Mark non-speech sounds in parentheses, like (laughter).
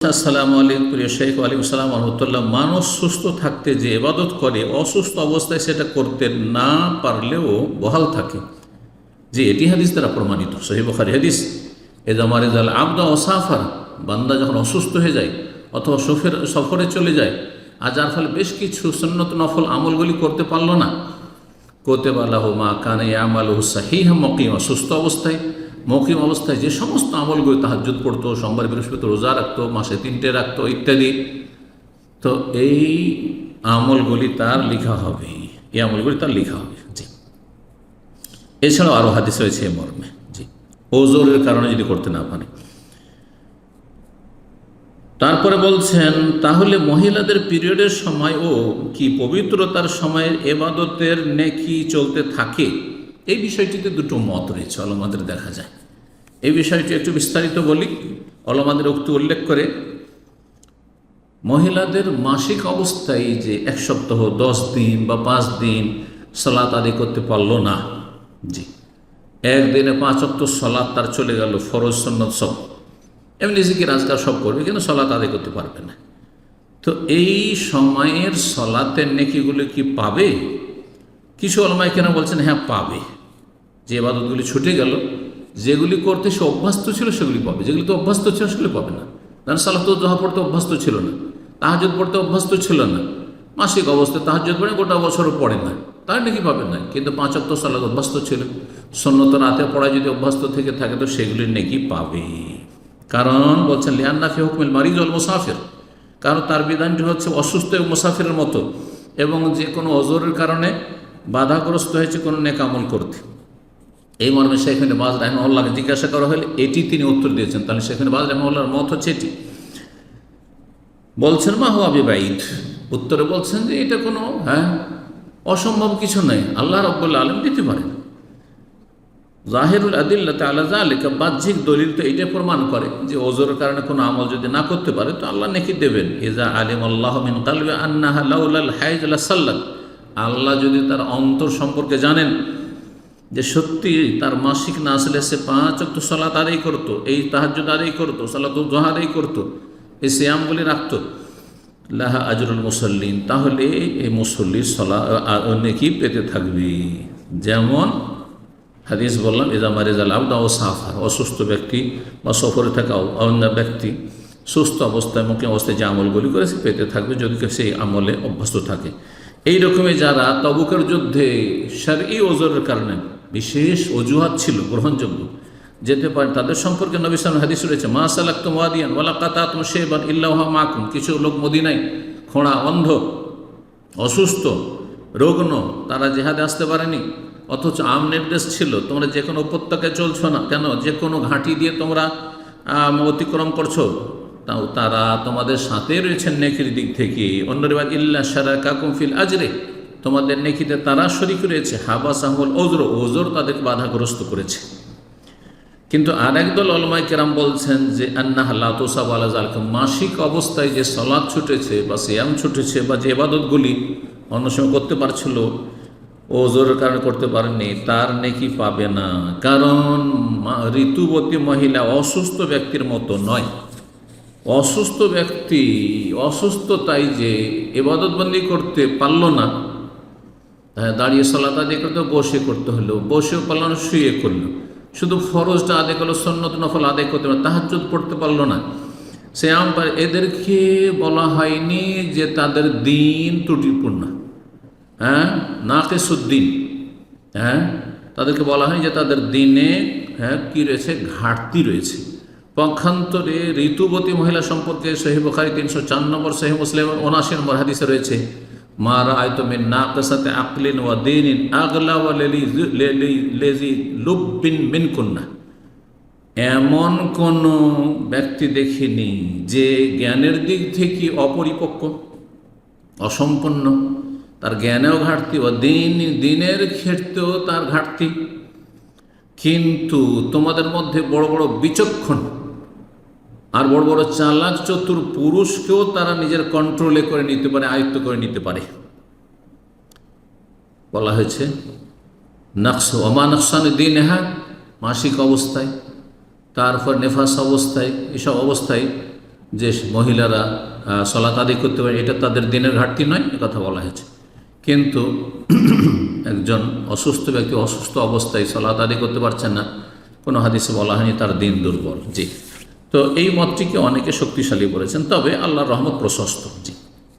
আসসালামু আলাইকুম প্রিয় শেখ আলিম সালাম রহমতুল্লাহ। মানুষ সুস্থ থাকতে যে এবাদত করে, অসুস্থ অবস্থায় সেটা করতে না পারলেও বহাল থাকে। যে এটি হাদিস দ্বারা প্রমাণিত সহি বখারি হাদিস। এ জামারে জাল আবদা ওসাফার বান্দা যখন অসুস্থ হয়ে যায় অথবা সফের, সফরে চলে যায়, আর যার ফলে বেশ কিছু সন্ন্যত নফল আমলগুলি করতে পারল না। কোতে বালাহ মা কানে আমাল সাহিহ মকিম, সুস্থ অবস্থায় মকিম অবস্থায় যে সমস্ত আমলগুলো তাহাজুদ পড়তো, সোমবার বৃহস্পতি রোজা রাখতো, মাসে তিনটে রাখতো, ইত্যাদি, তো এই আমলগুলি তার লেখা হবে। এই আমলগুলি তার লেখা হবে। জি। এছাড়াও আরও হাদিস হয়েছে এ মর্মে। জি। ওজোরের কারণে যদি করতে না পারে। তারপরে বলছেন, তাহলে মহিলাদের পিরিয়ডের সময় ও কি পবিত্রতার সময়ের এবাদতের নেকি চলতে থাকে? এই বিষয়টিতে দুটো মত রয়েছে অলমাদের দেখা যায়। এই বিষয়টি একটু বিস্তারিত বলি। অলমাদের উক্তি উল্লেখ করে, মহিলাদের মাসিক অবস্থায় যে এক সপ্তাহ, দশ দিন বা পাঁচ দিন সলাত আদি করতে পারল না, জি। একদিনে পাঁচ অক্ট সলাৎ তার চলে গেল, ফরজ সন্ন্যত সব। এমনি জিকির, আজকাল সব করবে, কিন্তু সলাৎ আদায় করতে পারবে না। তো এই সময়ের সলাতের নেকিগুলো কি পাবে? কিছু অলমায় কেন বলছেন হ্যাঁ পাবে। যে এবাদতগুলি ছুটে গেল যেগুলি করতে সে অভ্যস্ত ছিল, সেগুলি পাবে। যেগুলি তো অভ্যস্ত ছিল, সেগুলি পাবে না। কারণ সালাত জহা পড়তে অভ্যস্ত ছিল না। তাহাজুদ পড়তে অভ্যস্ত ছিল না। মাসিক অবস্থায় তাহাজুদ পড়ে গোটা বছরও পড়ে না। তার নাকি পাবেন না? কিন্তু পাঁচ অক্ট সালাদ অভ্যস্ত ছিল। সন্ন্যত রাতে পড়ায় যদি অভ্যস্ত থেকে থাকে, তো সেগুলি নাকি পাবে। কারণ বলছেন লিয়ান্নাফি হুকমিল মারিজ অল মুসাফির। কারণ তার বিধানটি হচ্ছে অসুস্থ এবং মুসাফিরের মতো। এবং যে কোনো অজরের কারণে বাধাগ্রস্ত হয়েছে কোনো নেকামল করতে। এই মর্মে সেখানে বাজ রাহমল্লাহকে জিজ্ঞাসা করা হলে এটি তিনি উত্তর দিয়েছেন। তাহলে সেখানে বাজ রাহমল্লাহর মত হচ্ছে এটি। বলছেন, মা হো আবিবাইদ উত্তরে বলছেন যে, এটা কোনো হ্যাঁ অসম্ভব কিছু নেই আল্লাহ রব্বুল্লা আলম দিতে পারেন। জাহেরুল আদিল্লা তালা জালিকা বাহ্যিক দলিল তো এইটা প্রমাণ করে যে ওজোর কারণে কোনো আমল যদি না করতে পারে, তো আল্লাহ নেকি দেবেন। ইজা আলিম আল্লাহ মিন কালবে আন্নাহ হাইজ সাল্লাম আল্লাহ যদি তার অন্তর সম্পর্কে জানেন যে সত্যি তার মাসিক না আসলে সে পাঁচ অক্ট সলাত আদায় করতো, এই তাহাজুদ আদায় করতো সালাত জোহা আদায় করতো এই শ্যামগুলি রাখতো। লাহা আজরুল মুসল্লিন, তাহলে এই মুসল্লির সলা নেকি পেতে থাকবে। যেমন হাদিস বললাম এজামা রেজাল আবদা ও সাফার অসুস্থ ব্যক্তি বা সফরে থাকা অন্য ব্যক্তি সুস্থ অবস্থায়, মুখে অবস্থায় যে আমলগুলি করে সে পেতে থাকবে যদি সেই আমলে অভ্যস্ত থাকে। এই রকমই যারা তবুকের যুদ্ধে সার এই ওজোরের কারণে বিশেষ অজুহাত ছিল, গ্রহণযোগ্য। যেতে পারে, তাদের সম্পর্কে নবিসাম হাদিস রয়েছে, মা সালাক্ত মাদিয়ান ওয়ালা কাতাত শেবান ইল্লাহ মাকুম। কিছু লোক মদিনায়, খোঁড়া, অন্ধ, অসুস্থ রোগন তারা জেহাদে আসতে পারেনি। অথচ আম নির্দেশ ছিল, তোমরা যে কোনো উপত্যকায় চলছো না কেন? যে কোনো ঘাঁটি দিয়ে তোমরা অতিক্রম করছ? তাও তারা তোমাদের সাথে রয়েছেন নেকির দিক থেকে। অন্য রেবাদ ইল্লা সারা কাকুমফিল আজরে। তোমাদের নেকিতে তারা শরিক রয়েছে হাবা সাহল ওজর, ওজোর তাদেরকে বাধাগ্রস্ত করেছে। কিন্তু আর একদল অলমাই কেরাম বলছেন যে আন্না লাতুসাব আলাজালকে মাসিক অবস্থায় যে সলাদ ছুটেছে বা সিয়াম ছুটেছে বা যে এবাদতগুলি অন্য সময় করতে পারছিল, ওজোরের কারণে করতে পারেনি তার নেকি পাবে না। কারণ ঋতুবতী মহিলা অসুস্থ ব্যক্তির মতো নয়। অসুস্থ ব্যক্তি অসুস্থতাই যে এবাদতবন্দি করতে পারল না দাঁড়িয়ে সলাত আদায় করতে বসে করতে হলো। বসেও পারল না শুয়ে করল। শুধু ফরজটা আদায় করল সন্ন্যত নফল আদায় করতে পারল তাহাজুদ পড়তে পারল না। সে আমার এদেরকে বলা হয়নি যে তাদের দিন ত্রুটিপূর্ণ। হ্যাঁ নাকেসুদ্দিন। হ্যাঁ তাদেরকে বলা হয় যে তাদের দিনে হ্যাঁ কী রয়েছে? ঘাটতি রয়েছে। পক্ষান্তরে ঋতুবতী মহিলা সম্পর্কে সহি বখারি তিনশো চার নম্বর সহি মুসলিম ওনাশি নম্বর হাদিসে রয়েছে ওয়া দিন আগলা ওয়া লেজি মিন এমন কোন ব্যক্তি দেখিনি যে জ্ঞানের দিক থেকে অপরিপক্ক অসম্পন্ন তার জ্ঞানেও ঘাটতি ও দিন দিনের ক্ষেত্রেও তার ঘাটতি। কিন্তু তোমাদের মধ্যে বড় বড় বিচক্ষণ আর বড় বড় চালাক চতুর পুরুষকেও তারা নিজের কন্ট্রোলে করে নিতে পারে, আয়ত্ত করে নিতে পারে। বলা হয়েছে নকশ অমা দিন হা মাসিক অবস্থায়, তারপর নেফাস অবস্থায়, এসব অবস্থায় যে মহিলারা সলাত আদি করতে পারে, এটা তাদের দিনের ঘাটতি নয় কথা বলা হয়েছে। কিন্তু (clears throat) একজন অসুস্থ ব্যক্তি অসুস্থ অবস্থায় সলাত আদি করতে পারছেন না, কোনো হাদিসে বলা হয়নি তার দিন দুর্বল। জি। তো এই মতটিকে অনেকে শক্তিশালী বলেছেন তবে আল্লাহর রহমত প্রশস্ত। জি